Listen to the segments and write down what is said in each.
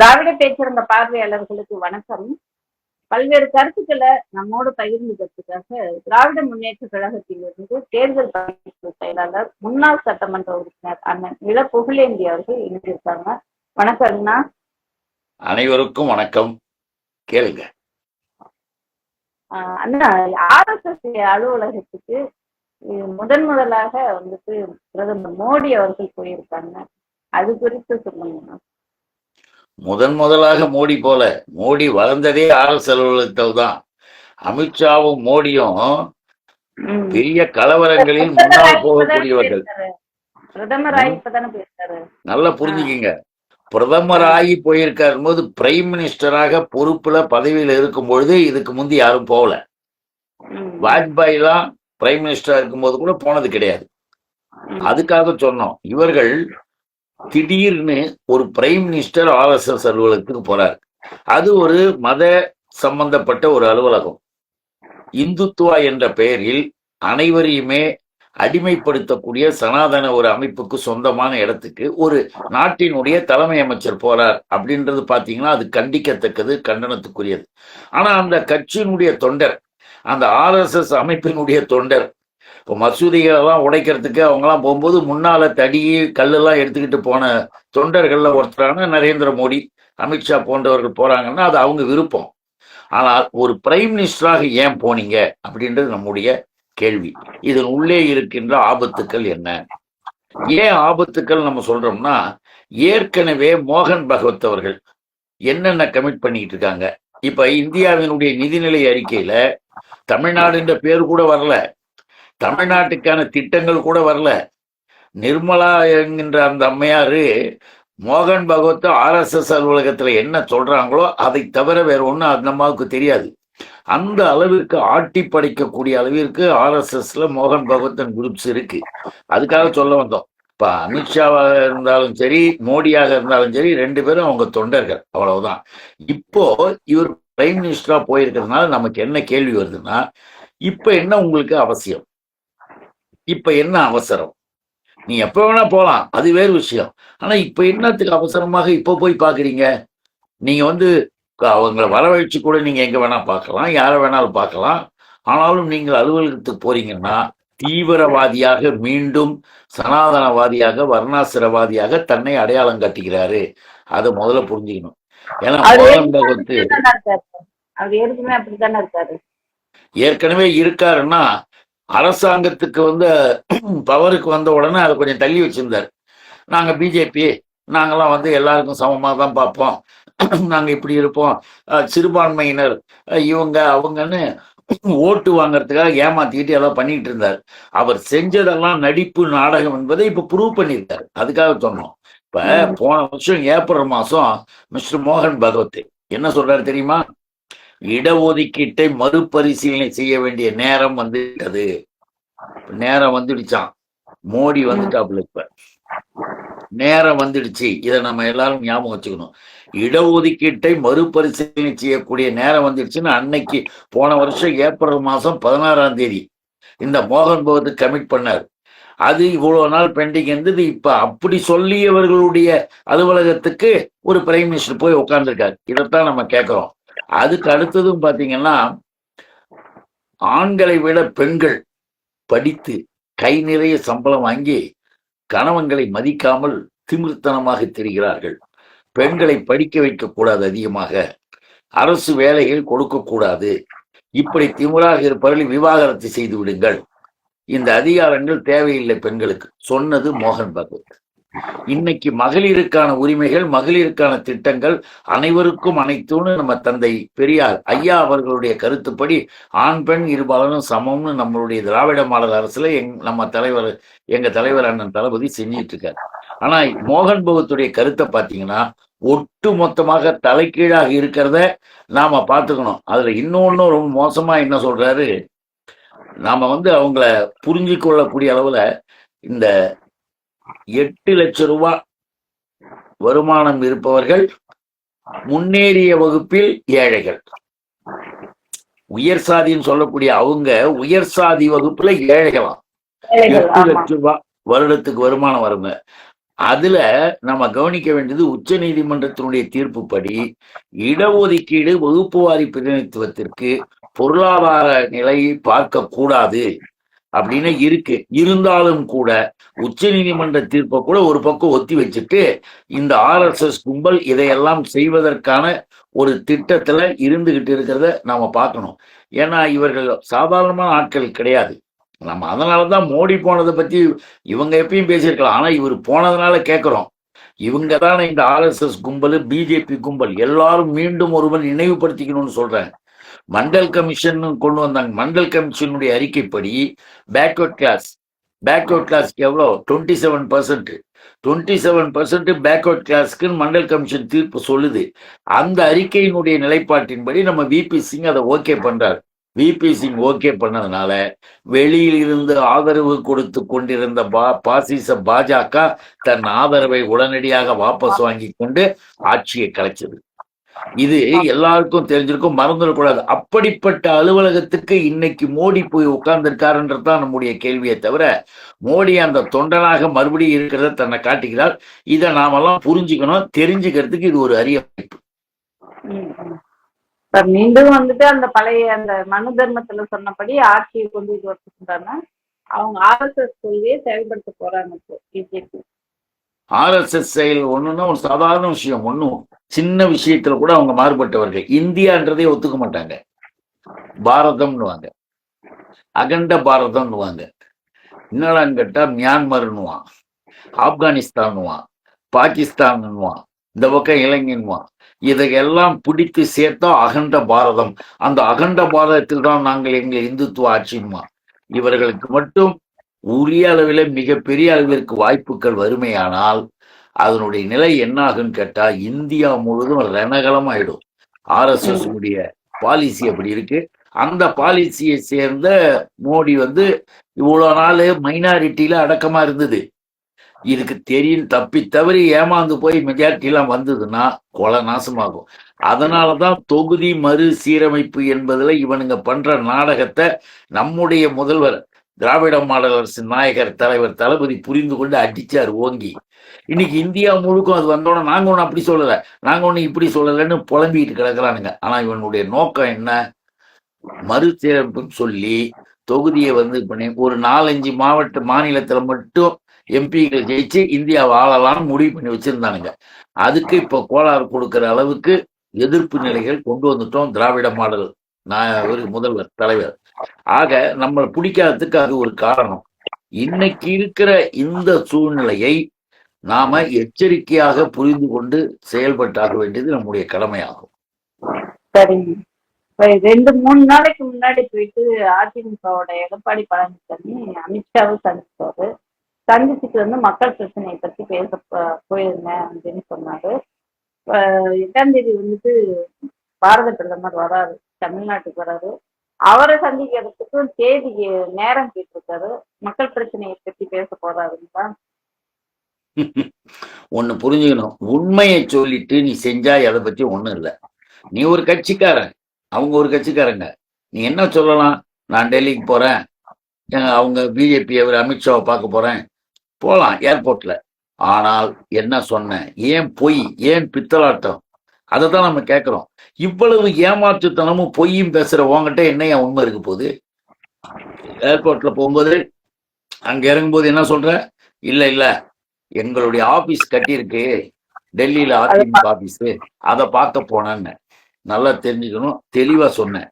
திராவிட பேச்சிருந்த பார்வையாளர்களுக்கு வணக்கம். பல்வேறு கருத்துக்களை நம்மோடு பகிர்ந்துக்கிறதுக்காக திராவிட முன்னேற்ற கழகத்திலிருந்து தேர்தல் செயலாளர் முன்னாள் சட்டமன்ற உறுப்பினர் அண்ணன் இள புகழேந்தி அவர்கள் இணைந்திருக்காங்க. வணக்கம் அண்ணா. அனைவருக்கும் வணக்கம். கேளுங்க. அண்ணா ஆர்எஸ்எஸ் அலுவலகத்துக்கு முதன் முதலாக வந்துட்டு பிரதமர் மோடி அவர்கள் போயிருக்காங்க. அது குறித்து சொல்லுங்க முதன் முதலாக மோடி போல. மோடி வளர்ந்ததே ஆர்எஸ் அலுவலகத்தில் தான். அமித்ஷாவும் மோடியும். பெரிய கலவரங்களில் முன்னால் போகக்கூடியவர்கள். நல்லா புரிஞ்சுக்கிங்க. பிரதமர் ஆகி போயிருக்காரு போது பிரைம் மினிஸ்டராக பொறுப்புல பதவியில இருக்கும் பொழுது இதுக்கு முந்தி யாரும் போகல. வாஜ்பாய் தான் பிரைம் மினிஸ்டரா இருக்கும்போது கூட போனது கிடையாது. அதுக்காக சொன்னோம். இவர்கள் திடீர்னு ஒரு பிரைம் மினிஸ்டர் ஆர்எஸ்எஸ் அலுவலகத்துக்கு போறார். அது ஒரு மத சம்பந்தப்பட்ட ஒரு அலுவலகம். இந்துத்துவா என்ற பெயரில் அனைவரையுமே அடிமைப்படுத்தக்கூடிய சனாதன ஒரு அமைப்புக்கு சொந்தமான இடத்துக்கு ஒரு நாட்டினுடைய தலைமை அமைச்சர் போறார் அப்படின்றது பாத்தீங்கன்னா அது கண்டிக்கத்தக்கது கண்டனத்துக்குரியது. ஆனா அந்த கட்சியினுடைய தொண்டர் அந்த ஆர்எஸ்எஸ் அமைப்பினுடைய தொண்டர் இப்போ மசூதிகளெல்லாம் உடைக்கிறதுக்கு அவங்கெல்லாம் போகும்போது முன்னால தடி கல்லெல்லாம் எடுத்துக்கிட்டு போன தொண்டர்கள்ல ஒருத்தரான நரேந்திர மோடி அமித்ஷா போன்றவர்கள் போறாங்கன்னா அது அவங்க விருப்பம். ஆனால் ஒரு பிரைம் மினிஸ்டராக ஏன் போனீங்க? அப்படின்றது நம்முடைய கேள்வி. இதன் உள்ளே இருக்கின்ற ஆபத்துக்கள் என்ன? ஏன் ஆபத்துக்கள் நம்ம சொல்றோம்னா ஏற்கனவே மோகன் பகவத் அவர்கள் என்னென்ன கமிட் பண்ணிட்டு இருக்காங்க? இப்ப இந்தியாவினுடைய நிதிநிலை அறிக்கையில தமிழ்நாடுன்ற பேர் கூட வரல. தமிழ்நாட்டுக்கான திட்டங்கள் கூட வரல. நிர்மலா என்கின்ற அந்த அம்மையாரு மோகன் பகவத் ஆர்எஸ்எஸ் அலுவலகத்தில் என்ன சொல்றாங்களோ அதை தவிர வேற ஒன்றும் அந்த அம்மாவுக்கு தெரியாது. அந்த அளவிற்கு ஆட்டி படைக்கக்கூடிய அளவிற்கு ஆர்எஸ்எஸ்ல மோகன் பகவத்தன் குரூப்ஸ் இருக்கு. அதுக்காக சொல்ல வந்தோம். இப்போ அமித்ஷாவாக இருந்தாலும் சரி மோடியாக இருந்தாலும் சரி ரெண்டு பேரும் அவங்க தொண்டர்கள் அவ்வளவுதான். இப்போ இவர் பிரைம் மினிஸ்டராக போயிருக்கிறதுனால நமக்கு என்ன கேள்வி வருதுன்னா இப்போ என்ன உங்களுக்கு அவசியம்? இப்ப என்ன அவசரம்? நீ எப்ப வேணா போலாம் அது வேறு விஷயம். ஆனா இப்ப என்னத்துக்கு அவசரமாக இப்ப போய் பாக்குறீங்க? நீங்க வந்து அவங்கள வரவழைச்சு கூட நீங்க எங்க வேணா பார்க்கலாம் யாரை வேணாலும் பார்க்கலாம் ஆனாலும் நீங்கள் அலுவலகத்துக்கு போறீங்கன்னா தீவிரவாதியாக மீண்டும் சனாதனவாதியாக வர்ணாசிரவாதியாக தன்னை அடையாளம் காட்டிக்கிறாரு அதை முதல்ல புரிஞ்சுக்கணும். ஏன்னா இருக்காரு. ஏற்கனவே இருக்காருன்னா அரசாங்கத்துக்கு வந்து பவருக்கு வந்த உடனே அதை கொஞ்சம் தள்ளி வச்சிருந்தார். நாங்க பிஜேபி நாங்கெல்லாம் வந்து எல்லாருக்கும் சமமாக தான் பார்ப்போம். நாங்க இப்படி இருப்போம். சிறுபான்மையினர் இவங்க அவங்கன்னு ஓட்டு வாங்குறதுக்காக ஏமாத்திக்கிட்டு எல்லாம் பண்ணிட்டு இருந்தார். அவர் செஞ்சதெல்லாம் நடிப்பு நாடகம் என்பதை இப்ப ப்ரூவ் பண்ணியிருக்காரு. அதுக்காக சொன்னோம். இப்ப. போன வருஷம் ஏப்ரல் மாசம் மிஸ்டர் மோகன் பகவத் என்ன சொல்றாரு தெரியுமா? இடஒதுக்கீட்டை மறுபரிசீலனை செய்ய வேண்டிய நேரம் வந்துட்டது நேரம் வந்துடுச்சான் மோடி வந்துட்டாப்புல இப்ப. நேரம் வந்துடுச்சு. இதை நம்ம எல்லாரும் ஞாபகம் வச்சுக்கணும். இடஒதுக்கீட்டை மறுபரிசீலனை செய்யக்கூடிய நேரம் வந்துடுச்சுன்னு அன்னைக்கு போன வருஷம் ஏப்ரல் மாசம் பதினாறாம் தேதி இந்த மோகன் பகவத் கமிட் பண்ணார். அது இவ்வளவு நாள் பெண்டிங் இருந்தது. இப்ப அப்படி சொல்லியவர்களுடைய அலுவலகத்துக்கு ஒரு பிரைம் மினிஸ்டர் போய் உட்கார்ந்துருக்காரு. இதைத்தான் நம்ம கேட்கிறோம். அதுக்கு அடுத்ததும் பாத்தீங்கன்னா ஆண்களை விட பெண்கள் படித்து கை நிறைய சம்பளம் வாங்கி கணவன்களை மதிக்காமல் திமிர்த்தனமாக தெரிகிறார்கள். பெண்களை படிக்க வைக்கக்கூடாது அதிகமாக. அரசு வேலைகள் கொடுக்கக்கூடாது இப்படி திமிராக இருப்பவர்கள் விவாகரத்து செய்து விடுங்கள். இந்த அதிகாரங்கள் தேவையில்லை பெண்களுக்கு. சொன்னது மோகன் பகவத். இன்னைக்கு மகளிருக்கான உரிமைகள் மகளிருக்கான திட்டங்கள் அனைவருக்கும் அனைத்தும்னு நம்ம தந்தை பெரியார் ஐயா அவர்களுடைய கருத்துப்படி ஆண் பெண் இருபாலனும் சமம்னு நம்மளுடைய திராவிட மாடல் அரசுல எங் நம்ம தலைவர் எங்க தலைவர் அண்ணன் தளபதி செஞ்சிட்டு இருக்காரு ஆனா மோகன் பகத்துடைய கருத்தை பாத்தீங்கன்னா ஒட்டு மொத்தமாக தலைகீழாக இருக்கிறத நாம பார்த்துக்கணும் அதுல இன்னொன்னு ரொம்ப மோசமா என்ன சொல்றாரு? நாம வந்து அவங்கள புரிஞ்சு கொள்ளக்கூடிய அளவுல இந்த எட்டு லட்சம் ரூபாய் வருமானம் இருப்பவர்கள் முன்னேறிய வகுப்பில் ஏழைகள். உயர் சாதின்னு சொல்லக்கூடிய அவங்க உயர் சாதி வகுப்புல ஏழைகளாம் ஏழைகள், எட்டு. லட்சம் ரூபாய் வருடத்துக்கு வருமானம் வருங்க. அதுல நம்ம கவனிக்க வேண்டியது உச்ச நீதிமன்றத்தினுடைய தீர்ப்புப்படி இடஒதுக்கீடு வகுப்புவாரி பிரதிநிதித்துவத்திற்கு பொருளாதார நிலையை பார்க்க கூடாது அப்படின்னு இருக்கு. இருந்தாலும் கூட உச்ச நீதிமன்ற தீர்ப்பை கூட ஒரு பக்கம் ஒத்தி வச்சுட்டு இந்த ஆர்எஸ்எஸ் கும்பல் இதையெல்லாம் செய்வதற்கான ஒரு திட்டத்துல இருந்துகிட்டு இருக்கிறத நாம பார்க்கணும். ஏன்னா இவர்கள் சாதாரணமான ஆட்கள் கிடையாது. நம்ம அதனாலதான் மோடி போனதை பத்தி இவங்க எப்பயும் பேசியிருக்கலாம். ஆனா இவர் போனதுனால கேட்கிறோம் இவங்க தானே இந்த ஆர்எஸ்எஸ் கும்பல் பிஜேபி கும்பல். எல்லாரும் மீண்டும் ஒருவன் நினைவுபடுத்திக்கணும்னு சொல்றேன் மண்டல் கமிஷன் கொண்டு வந்தாங்க. மண்டல் கமிஷனுடைய அறிக்கைப்படி பேக்வர்ட் கிளாஸ் பேக்வர்ட் கிளாஸ்க்கு எவ்வளோ? Twenty seven percent twenty seven percent backward கிளாஸ்க்கு மண்டல் கமிஷன் தீர்ப்பு சொல்லுது. அந்த அறிக்கையினுடைய நிலைப்பாட்டின்படி நம்ம விபி சிங் அதை ஓகே பண்றாரு. விபி சிங் ஓகே பண்ணதுனால வெளியில் இருந்து ஆதரவு கொடுத்து கொண்டிருந்த பா பாசிச பாஜக தன் ஆதரவை உடனடியாக வாபஸ் வாங்கி கொண்டு ஆட்சியை கலைச்சது. இது எல்லாருக்கும் தெரிஞ்சிருக்கும் மறந்துடக்கூடாது அப்படிப்பட்ட அலுவலகத்துக்கு இன்னைக்கு மோடி போய் உட்கார்ந்திருக்காருன்றதுதான் நம்முடைய கேள்வியை தவிர மோடி அந்த தொண்டனாக மறுபடியும் இருக்கிறத தன்னை காட்டுகிறார். இதை நாமெல்லாம் புரிஞ்சுக்கணும் தெரிஞ்சுக்கிறதுக்கு இது ஒரு அரிய வாய்ப்பு. மீண்டும் வந்துட்டு அந்த பழைய அந்த மனு தர்மத்துல சொன்னபடி ஆட்சியை கொண்டு இது வச்சுருந்தாங்க. அவங்க ஆர்எஸ்எஸ் கொள்கையை செயல்படுத்த போறாங்க இப்போ பிஜேபி ஆர்எஸ்எஸ் செயல் ஒண்ணுன்னா ஒரு சாதாரண விஷயம் ஒண்ணும் சின்ன விஷயத்துல கூட அவங்க மாறுபட்டவர்கள். இந்தியான்றதே ஒத்துக்க மாட்டாங்க. பாரதம்னுவாங்க. அகண்ட பாரதம்னுவாங்க. என்னடான்னு கேட்டா மியான்மர்னுவான். ஆப்கானிஸ்தான்னுவான். பாகிஸ்தான்னுவான். இந்த பக்கம் இலங்கைன்னுவான். இதையெல்லாம் பிடித்து சேர்த்தா அகண்ட பாரதம். அந்த அகண்ட பாரதத்தில் தான் நாங்கள் எங்கள் இந்துத்துவ ஆட்சியுமா இவர்களுக்கு மட்டும் உரிய அளவில் மிகப்பெரிய அளவிற்கு வாய்ப்புகள் வறுமையானால் அதனுடைய நிலை என்ன ஆகுன்னு கேட்டா இந்தியா முழுவதும் ரணகலம் ஆயிடும் ஆர்எஸ்எஸ் உடைய பாலிசி அப்படி இருக்கு. அந்த பாலிசியை சேர்ந்த மோடி வந்து இவ்வளவு நாள் மைனாரிட்டியில அடக்கமா இருந்தது. இதுக்கு தெரியும் தப்பி தவறி ஏமாந்து போய் மெஜாரிட்டி எல்லாம் வந்ததுன்னா கொலை நாசமாகும். அதனாலதான் தொகுதி மறு சீரமைப்பு என்பதுல இவனுங்க பண்ற நாடகத்தை நம்முடைய முதல்வர் திராவிட மாடல் அரசு நாயகர் தலைவர் தளபதி புரிந்து கொண்டு அடிச்சார் ஓங்கி. இன்னைக்கு இந்தியா முழுக்கும் அது வந்தோடனே நாங்க ஒண்ணு அப்படி சொல்லலை. நாங்க ஒண்ணு இப்படி சொல்லலைன்னு புலம்பிக்கிட்டு கிடக்குறானுங்க. ஆனா இவனுடைய நோக்கம் என்ன? மறுசீரமைப்புன்னு சொல்லி தொகுதியை வந்து பண்ணி ஒரு நாலஞ்சு மாவட்ட மாநிலத்துல மட்டும் எம்பிகள் ஜெயிச்சு இந்தியாவை ஆளலாம்னு முடிவு பண்ணி வச்சிருந்தானுங்க. அதுக்கு இப்போ கோளாறு கொடுக்கிற அளவுக்கு எதிர்ப்பு நிலைகள் கொண்டு வந்துட்டோம் திராவிட மாடல் நான் ஒரு முதல்வர் தலைவர். ஆக நம்ம பிடிக்காததுக்கு அது ஒரு காரணம். இன்னைக்கு இருக்கிற இந்த சூழ்நிலையை நாம எச்சரிக்கையாக புரிந்து கொண்டு செயல்பட்டாக வேண்டியது நம்முடைய கடமையாகும். சரிங்க. ரெண்டு மூணு நாளைக்கு முன்னாடி போயிட்டு அதிமுகவோட எடப்பாடி பழனிசாமி அமித்ஷாவை சந்திச்சாரு. சந்திச்சுட்டு வந்து மக்கள் பிரச்சனையை பத்தி பேச போயிருந்தேன் அப்படின்னு சொன்னாரு. எட்டாம் தேதி வந்துட்டு பாரத பிரதமர் வராரு. தமிழ்நாட்டுக்கு வராரு. அவரை சந்திக்கிறதுக்கும் தேதி நேரம் கேட்டிருக்காரு. மக்கள் பிரச்சனையை பத்தி பேச போறாருங்களா? ஒண்ணு புரிஞ்சுக்கணும். உண்மையை சொல்லிட்டு நீ செஞ்சா அதை பத்தி ஒண்ணும் இல்லை. நீ ஒரு கட்சிக்காரன். அவங்க ஒரு கட்சிக்காரங்க. நீ என்ன சொல்லலாம்? நான் டெல்லிக்கு போறேன். அவங்க பிஜேபி அவர் அமித்ஷாவை பார்க்க போறேன். போகலாம் ஏர்போர்ட்ல ஆனால் என்ன சொன்னேன்? ஏன் பொய்? ஏன் பித்தலாட்டம்? அதை தான் நம்ம கேட்கிறோம் இவ்வளவு ஏமாற்றுத்தனமும் பொய்யும் பேசுற உங்ககிட்ட என்னையா உண்மை இருக்க போகுது? ஏர்போர்ட்ல போகும்போது அங்க இறங்கும்போது என்ன சொல்ற? இல்ல இல்ல. எங்களுடைய ஆபீஸ் கட்டியிருக்கு. டெல்லியில அதிமுக ஆபீஸ் அதை பார்க்க போனேன்னு. நல்லா தெரிஞ்சுக்கணும். தெளிவா சொன்னேன்.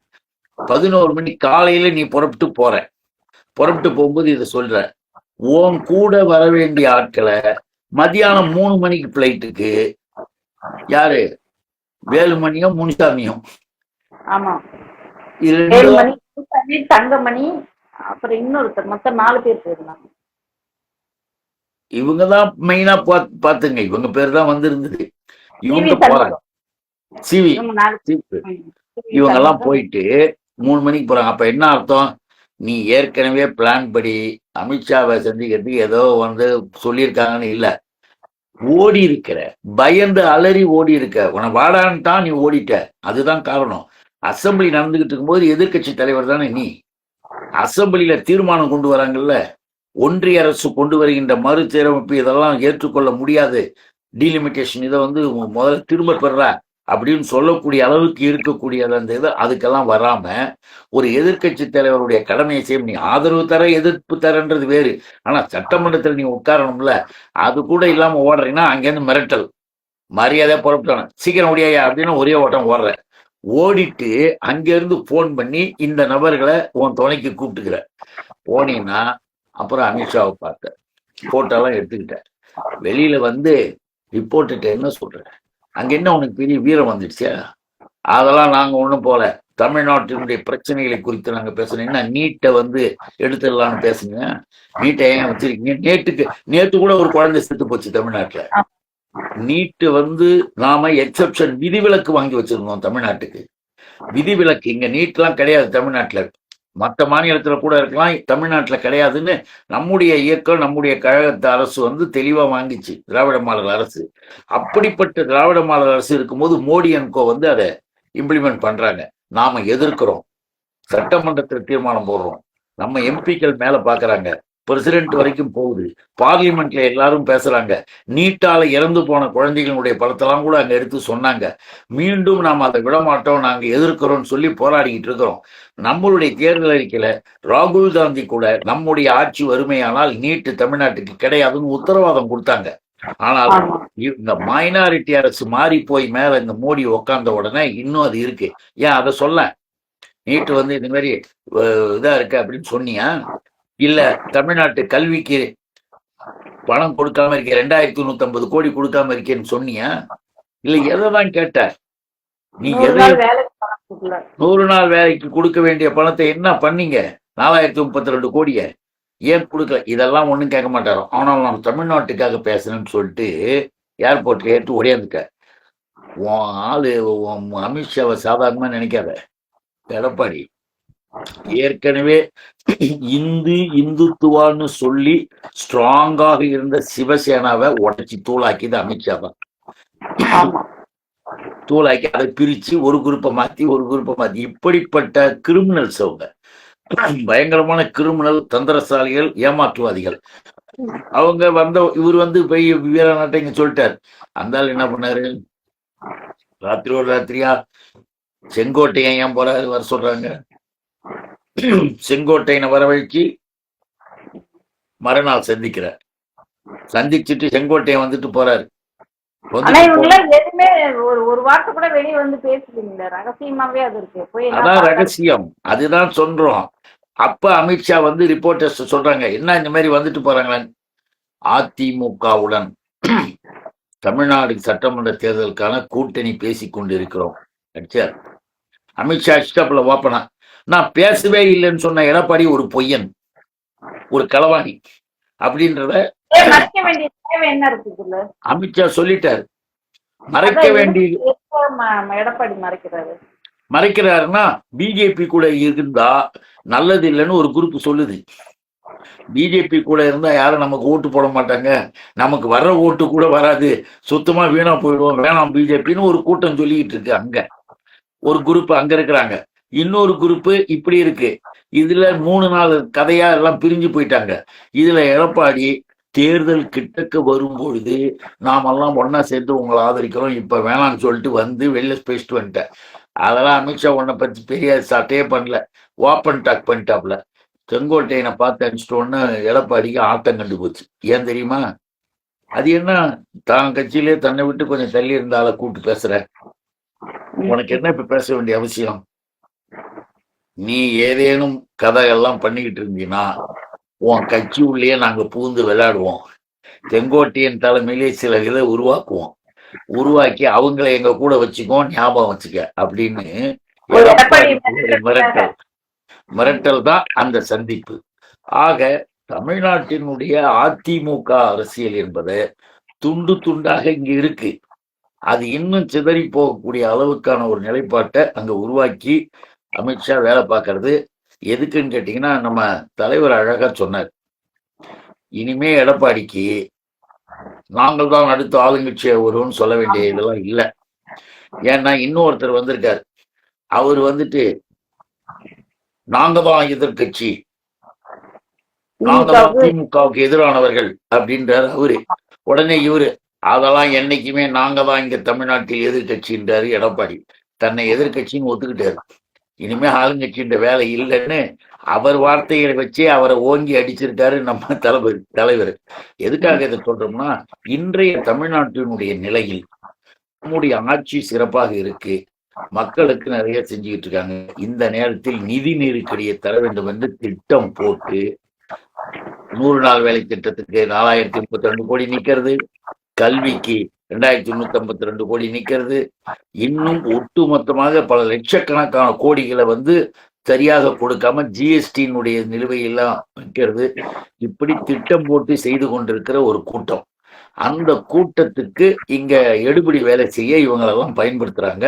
பதினோரு மணி காலையில நீ புறப்பட்டு போற. புறப்பட்டு போகும்போது இதை சொல்ற. உன் கூட வர வேண்டிய ஆட்களை மதியானம் மூணு மணிக்கு பிளைட்டுக்கு யாரு? வேலுமணியும் முனிசாமியும். தங்கமணி அப்புறம் இன்னொருத்தர் மொத்தம் நாலு பேர் போயிருந்தாங்க. இவங்க தான் மெயினா பாத்துங்க. இவங்க பேர் தான் வந்திருந்தது. இவங்க. போறாங்க. சிவி இவங்க எல்லாம். போயிட்டு மூணு மணிக்கு போறாங்க. அப்ப என்ன அர்த்தம்? நீ ஏற்கனவே பிளான் படி அமித்ஷாவை சந்திக்கிறதுக்கு ஏதோ வந்து சொல்லியிருக்காங்கன்னு இல்ல. ஓடி இருக்கிற பயந்து அலறி ஓடி இருக்க உன வாடான்ட்டான் நீ ஓடிட்ட. அதுதான் காரணம். அசம்பிளி நடந்துகிட்டு இருக்கும்போது எதிர்க்கட்சி தலைவர் தானே நீ. அசம்பிளியில தீர்மானம் கொண்டு வராங்கல்ல. ஒன்றிய அரசு கொண்டு வருகின்ற மறுசீரமைப்பு இதெல்லாம் ஏற்றுக்கொள்ள முடியாது. டீலிமிட்டேஷன் இதை வந்து முதல்ல திரும்ப பெறா அப்படின்னு சொல்லக்கூடிய அளவுக்கு இருக்கக்கூடிய அந்த இது அதுக்கெல்லாம் வராம ஒரு எதிர்க்கட்சி தலைவருடைய கடமையை செய்யும் நீ ஆதரவு தர எதிர்ப்பு தரன்றது வேறு. ஆனா சட்டமன்றத்தில் நீ உட்காரணும்ல அது கூட இல்லாம ஓடுறீங்கன்னா அங்கேருந்து மிரட்டல். மரியாதையா புறப்பட்டான சீக்கிரம் ஓடியா அப்படின்னு ஒரே ஓட்டம் ஓடுற. ஓடிட்டு அங்கேருந்து போன் பண்ணி இந்த நபர்களை உன் துணைக்கு கூப்பிட்டுக்கிற. போனீங்கன்னா அப்புறம் அமித்ஷாவை பார்த்தேன் போட்டோலாம் எடுத்துக்கிட்டேன் வெளியில வந்து ரிப்போர்ட்டு என்ன சொல்ற? அங்க என்ன உனக்கு பெரிய வீரம் வந்துடுச்சியா அதெல்லாம் நாங்க ஒன்றும் போல. தமிழ்நாட்டினுடைய பிரச்சனைகளை குறித்து நாங்க பேசுனீங்கன்னா நீட்டை வந்து எடுத்துடலாம்னு பேசுங்க. நீட்டை ஏன் வச்சிருக்கீங்க? நேற்றுக்கு நேற்று கூட ஒரு குழந்தை செத்து போச்சு தமிழ்நாட்டுல. நீட்டு வந்து நாம எக்ஸெப்ஷன் விதிவிலக்கு வாங்கி வச்சிருந்தோம் தமிழ்நாட்டுக்கு. விதிவிலக்கு இங்க நீட்லாம் கிடையாது தமிழ்நாட்டுல. மற்ற மாநிலத்தில் கூட இருக்கலாம் தமிழ்நாட்டுல கிடையாதுன்னு நம்முடைய இயக்கம் நம்முடைய கழகத்து அரசு வந்து தெளிவா வாங்கிச்சு திராவிட மாடல் அரசு. அப்படிப்பட்ட திராவிட மாடல் அரசு இருக்கும்போது மோடி அன்கோ வந்து அதை இம்ப்ளிமெண்ட் பண்றாங்க. நாம எதிர்க்கிறோம். சட்டமன்றத்தில் தீர்மானம் போடுறோம். நம்ம எம்பிக்கள் மேல பாக்குறாங்க. பிரசிடென்ட் வரைக்கும் போகுது. பார்லிமெண்ட்ல எல்லாரும் பேசுறாங்க. நீட்டால இறந்து போன குழந்தைகளுடைய படத்தெல்லாம் கூட அங்க எடுத்து சொன்னாங்க. மீண்டும் நாம் அதை விட மாட்டோம் நாங்க எதிர்க்கிறோம்னு சொல்லி போராடிக்கிட்டு இருக்கிறோம். நம்மளுடைய தேர்தல் அறிக்கையில ராகுல் காந்தி கூட நம்முடைய ஆட்சி வறுமையானால் நீட்டு தமிழ்நாட்டுக்கு கிடையாதுன்னு உத்தரவாதம் கொடுத்தாங்க. ஆனால் இந்த மைனாரிட்டி அரசு மாறி போய் மேல இந்த மோடி உக்காந்த உடனே இன்னும் அது இருக்கு. ஏன் அதை சொல்ல? நீட்டு வந்து இந்த மாதிரி இதா இருக்கு அப்படின்னு சொன்னியா? இல்ல தமிழ்நாட்டு கல்விக்கு பணம் கொடுக்காம இருக்கே ரெண்டாயிரத்தி நூத்தி ஐம்பது கோடி கொடுக்காம இருக்கேன்னு சொன்னியா? இல்ல எதை தான் கேட்ட? நீ எதை நூறு நாள் வேலைக்கு கொடுக்க வேண்டிய பணத்தை என்ன பண்ணீங்க? நாலாயிரத்தி முப்பத்தி ரெண்டு கோடியை ஏன் கொடுக்கல? இதெல்லாம் ஒண்ணும் கேட்க மாட்டாரோ. ஆனால் நான் தமிழ்நாட்டுக்காக பேசுறேன்னு சொல்லிட்டு ஏர்போர்ட்ல ஏற்று ஒடியாந்துட்ட உன் ஆளு உன் அமித்ஷாவை சாதாரணமா நினைக்காத. எடப்பாடி ஏற்கனவே இந்து இந்துத்துவான்னு சொல்லி ஸ்ட்ராங்காக இருந்த சிவசேனாவை உடைச்சி தூளாக்கியது அமித்ஷா தான். தூளாக்கி அதை பிரிச்சு ஒரு குரூப்பை மாத்தி ஒரு குரூப்பை மாத்தி. இப்படிப்பட்ட கிரிமினல்ஸ் அவங்க. பயங்கரமான கிரிமினல் தந்திரசாலிகள் ஏமாற்றுவாதிகள். அவங்க வந்த இவர் வந்து போய் வீரநாட்டை இங்க சொல்லிட்டார். அந்த என்ன பண்ணாரு? ராத்திரி ஒரு ராத்திரியா? செங்கோட்டையன் ஏன் போறாரு? வர சொல்றாங்க. செங்கோட்டையனை வரவழைச்சு மறுநாள் சந்திக்கிறார். சந்திச்சுட்டு செங்கோட்டையன் வந்துட்டு போறாரு. அதான் ரகசியம். அதுதான் சொல்றோம். அப்ப அமித்ஷா வந்து ரிப்போர்ட்டர்ஸ் சொல்றாங்க என்ன இந்த மாதிரி வந்துட்டு போறாங்களே அதிமுகவுடன் தமிழ்நாடு சட்டமன்ற தேர்தலுக்கான கூட்டணி பேசிக் கொண்டிருக்கிறோம் அடிச்சார் அமித்ஷா இஷ்டப்புல ஓப்பனா நான் பேசவே இல்லைன்னு சொன்ன எடப்பாடி ஒரு பொய்யன் ஒரு களவாணி அப்படின்றத அமித்ஷா சொல்லிட்டார். மறைக்க அதான் வேண்டிய எப்ப ம- ம- எடப்பாடி மறைக்கிறாரு? மறைக்கிறாருன்னா பிஜேபி கூட இருந்தா நல்லது இல்லைன்னு ஒரு குரூப் சொல்லுது. பிஜேபி கூட இருந்தா யாரும் நமக்கு ஓட்டு போட மாட்டாங்க. நமக்கு வர்ற ஓட்டு கூட வராது. சுத்தமா வீணா போயிடுவோம் வேணாம் பிஜேபின்னு ஒரு கூட்டம் சொல்லிக்கிட்டு இருக்கு அங்க. ஒரு குரூப் அங்க இருக்கிறாங்க. இன்னொரு குரூப்பு இப்படி இருக்கு. இதுல மூணு நாள் கதையா எல்லாம் பிரிஞ்சு போயிட்டாங்க. இதுல எடப்பாடி தேர்தல் கிட்டக்க வரும் வரும்பொழுது நாமெல்லாம் ஒன்னா சேர்ந்து உங்களை ஆதரிக்கிறோம். இப்ப வேணாம்னு சொல்லிட்டு வந்து வெளில பேசிட்டு வந்துட்டேன். அதெல்லாம் அமித்ஷா உன்னை பத்தி பெரிய சட்டையே பண்ணல. Open talk பண்ணிட்டாப்ல. செங்கோட்டையனை பார்த்து அனுப்பிச்சிட்ட உடனே எடப்பாடிக்கு ஆட்டம் கண்டு போச்சு. ஏன் தெரியுமா? அது என்ன? தான் கட்சியிலே தன்னை விட்டு கொஞ்சம் தள்ளி இருந்தால கூப்பிட்டு பேசுற உனக்கு என்ன இப்ப பேச வேண்டிய அவசியம்? நீ ஏதேனும் கதையெல்லாம் பண்ணிக்கிட்டு இருந்தீன்னா உன் கட்சி உள்ளேயே நாங்க பூந்து விளையாடுவோம். செங்கோட்டையன் தலைமையிலே சில இதை உருவாக்குவோம். உருவாக்கி அவங்கள எங்க கூட வச்சுக்கோ ஞாபகம் வச்சுக்க அப்படின்னு மிரட்டல். மிரட்டல் தான் அந்த சந்திப்பு. ஆக தமிழ்நாட்டினுடைய அதிமுக அரசியல் என்பது துண்டு துண்டாக இங்க இருக்கு. அது இன்னும் சிதறி போகக்கூடிய அளவுக்கான ஒரு நிலைப்பாட்டை அங்க உருவாக்கி அமித்ஷா வேலை பார்க்கறது எதுக்குன்னு கேட்டீங்கன்னா நம்ம தலைவர் அழகா சொன்னார். இனிமே எடப்பாடிக்கு நாங்கள் தான் அடுத்த ஆளுங்கட்சியை வருவோம்னு சொல்ல வேண்டிய இதெல்லாம் இல்லை. ஏன்னா இன்னொருத்தர் வந்திருக்கார். அவர் வந்துட்டு நாங்க தான் நாங்க தான் திமுகவுக்கு எதிரானவர்கள் அப்படின்றாரு அவரு. உடனே இவரு அதெல்லாம் என்னைக்குமே நாங்க தான் இங்க தமிழ்நாட்டில் எதிர்கட்சின்றாரு எடப்பாடி. தன்னை எதிர்க்கட்சின்னு ஒத்துக்கிட்டாரு. இனிமே ஆளுங்கட்சின்ற வேலை இல்லைன்னு அவர் வார்த்தைகளை வச்சே அவரை ஓங்கி அடிச்சிருக்காரு நம்ம தலைவர் தலைவர். எதுக்காக இதை சொல்றோம்னா இன்றைய தமிழ்நாட்டினுடைய நிலையில் நம்முடைய ஆட்சி சிறப்பாக இருக்கு. மக்களுக்கு நிறைய செஞ்சுக்கிட்டு இருக்காங்க. இந்த நேரத்தில் நிதி நெருக்கடியை தர வேண்டும் என்று திட்டம் போட்டு நூறு நாள் வேலை திட்டத்துக்கு நாலாயிரத்தி முப்பத்தி ரெண்டு கோடி நிற்கிறது கல்விக்கு ரெண்டாயிரத்தி முன்னூத்தி ஐம்பத்தி ரெண்டு கோடி நிற்கிறது இன்னும் ஒட்டுமொத்தமாக பல லட்சக்கணக்கான கோடிகளை வந்து சரியாக கொடுக்காம ஜிஎஸ்டியினுடைய நிலுவையெல்லாம் வைக்கிறது. இப்படி திட்டம் போட்டு செய்து கொண்டிருக்கிற ஒரு கூட்டம். அந்த கூட்டத்துக்கு இங்க எடுபடி வேலை செய்ய இவங்களெல்லாம் பயன்படுத்துறாங்க.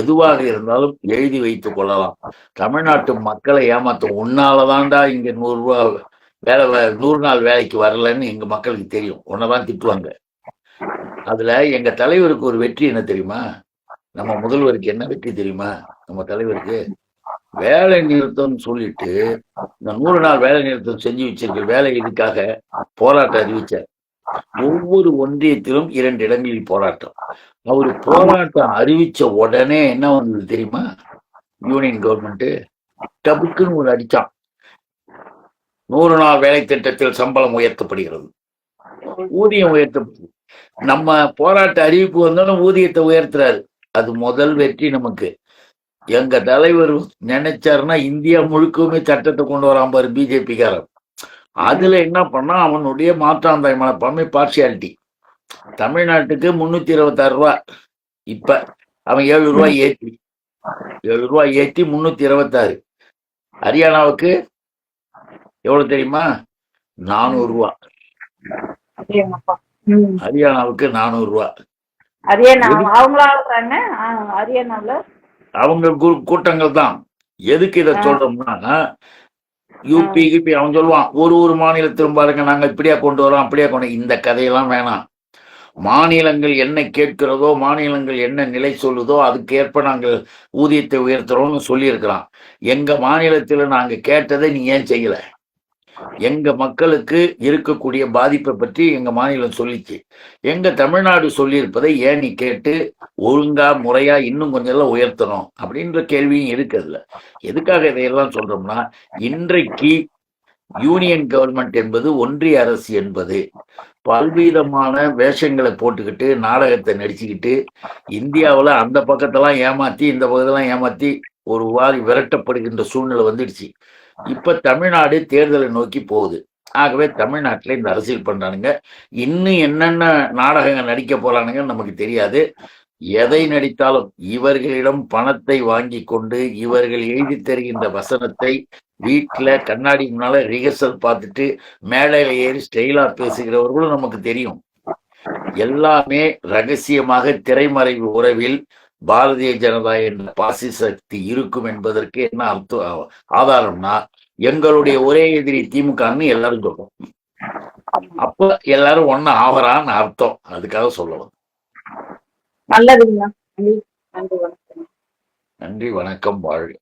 எதுவாக இருந்தாலும் எழுதி வைத்துக் கொள்ளலாம். தமிழ்நாட்டு மக்களை ஏமாத்த உன்னாலதான்டா இங்க நூறு ரூபா வேலை நூறு நாள் வேலைக்கு வரலன்னு எங்க மக்களுக்கு தெரியும். உன்னதான் திட்டுவாங்க. அதுல எங்க தலைவருக்கு ஒரு வெற்றி என்ன தெரியுமா? நம்ம முதல்வருக்கு என்ன வெற்றி தெரியுமா? நம்ம தலைவருக்கு வேலை நிறுத்தம்னு சொல்லிட்டு இந்த நூறு நாள் வேலை நிறுத்தம் செஞ்சு வச்சிருக்க வேலை இதுக்காக போராட்டம் அறிவிச்சார். ஒவ்வொரு ஒன்றியத்திலும் இரண்டு இடங்களில் போராட்டம். அவரு போராட்டம் அறிவிச்ச உடனே என்ன வந்தது தெரியுமா? யூனியன் கவர்மெண்ட் டபுக்குன்னு ஒரு அடிச்சான். நூறு நாள் வேலை திட்டத்தில் சம்பளம் உயர்த்தப்படுகிறது. ஊதியம் உயர்த்தப்படுது நம்ம போராட்ட அறிவிப்பு வந்தாலும் ஊதியத்தை உயர்த்துறாரு. அது முதல் வெற்றி நமக்கு. எங்க தலைவர் நினைச்சாருன்னா இந்தியா முழுக்கவுமே சட்டத்தை கொண்டு வரான் பாரு பிஜேபிக்காரன். அதுல என்ன பண்ணா அவனுடைய மாற்றாந்தாய் மனப்பான்மை பார்சியாலிட்டி தமிழ்நாட்டுக்கு முன்னூத்தி இருபத்தாறு ரூபா. இப்ப அவன் ஏழு ரூபாய் ஏத்தி. ஏழு ரூபாய் ஏத்தி முன்னூத்தி இருபத்தாறு. ஹரியானாவுக்கு எவ்வளவு தெரியுமா? நானூறு ரூபா. ஹரியானாவுக்கு நானூறு ரூபா. அவங்க கூட்டங்கள் தான். எதுக்கு இதை. சொல்றோம்னா யூபி கிபி அவன் சொல்லுவான் ஒரு ஒரு மாநிலத்திலும் பாருங்க நாங்க இப்படியா கொண்டு வரோம் அப்படியா கொண்டு இந்த கதையெல்லாம் வேணாம். மாநிலங்கள் என்ன கேட்கிறதோ மாநிலங்கள் என்ன நிலை சொல்லுதோ அதுக்கேற்ப நாங்கள் ஊதியத்தை உயர்த்துறோம்னு சொல்லியிருக்கிறான். எங்க மாநிலத்துல நாங்க கேட்டதை நீ ஏன் செய்யல? எங்க மக்களுக்கு இருக்கக்கூடிய பாதிப்பை பற்றி எங்க மாநிலம் சொல்லிச்சு. எங்க தமிழ்நாடு சொல்லியிருப்பதை ஏன் நீ கேட்டு ஒழுங்கா முறையா இன்னும் கொஞ்சம் எல்லாம் உயர்த்தணும் அப்படின்ற கேள்வியும் இருக்கு எதுக்காக இதையெல்லாம் சொல்றோம்னா இன்றைக்கு யூனியன் கவர்மெண்ட் என்பது ஒன்றிய அரசு என்பது பல்விதமான வேஷங்களை போட்டுக்கிட்டு நாடகத்தை நடிச்சுக்கிட்டு இந்தியாவுல அந்த பக்கத்தெல்லாம் ஏமாத்தி இந்த பக்கத்தெல்லாம் ஏமாத்தி ஒரு வாரி விரட்டப்படுகின்ற சூழ்நிலை வந்துடுச்சு. இப்ப தமிழ்நாடு தேர்தலை நோக்கி போகுது. ஆகவே தமிழ்நாட்டுல இந்த அரசியல் பண்றானுங்க. இன்னும் என்னென்ன நாடகங்கள் நடிக்க போறானுங்கன்னு நமக்கு தெரியாது. எதை நடித்தாலும் இவர்களிடம் பணத்தை வாங்கி கொண்டு இவர்கள் எழுதி தருகின்ற வசனத்தை வீட்டுல கண்ணாடி முன்னால ரிஹர்சல் பார்த்துட்டு மேடையில ஏறி ஸ்டைலா பேசுகிறவர்களும் நமக்கு தெரியும். எல்லாமே ரகசியமாக திரைமறைவு உறவில் பாரதிய ஜனதா என்ற பாசி சக்தி இருக்கும் என்பதற்கு என்ன அர்த்தம்? ஆதாரம்னா எங்களுடைய ஒரே எதிரி திமுகன்னு எல்லாரும் சொல்றோம். அப்ப எல்லாரும் ஒண்ணு ஆவறான்னு அர்த்தம். அதுக்காக சொல்லலாம் வணக்கம். நன்றி வணக்கம் வாழ்க.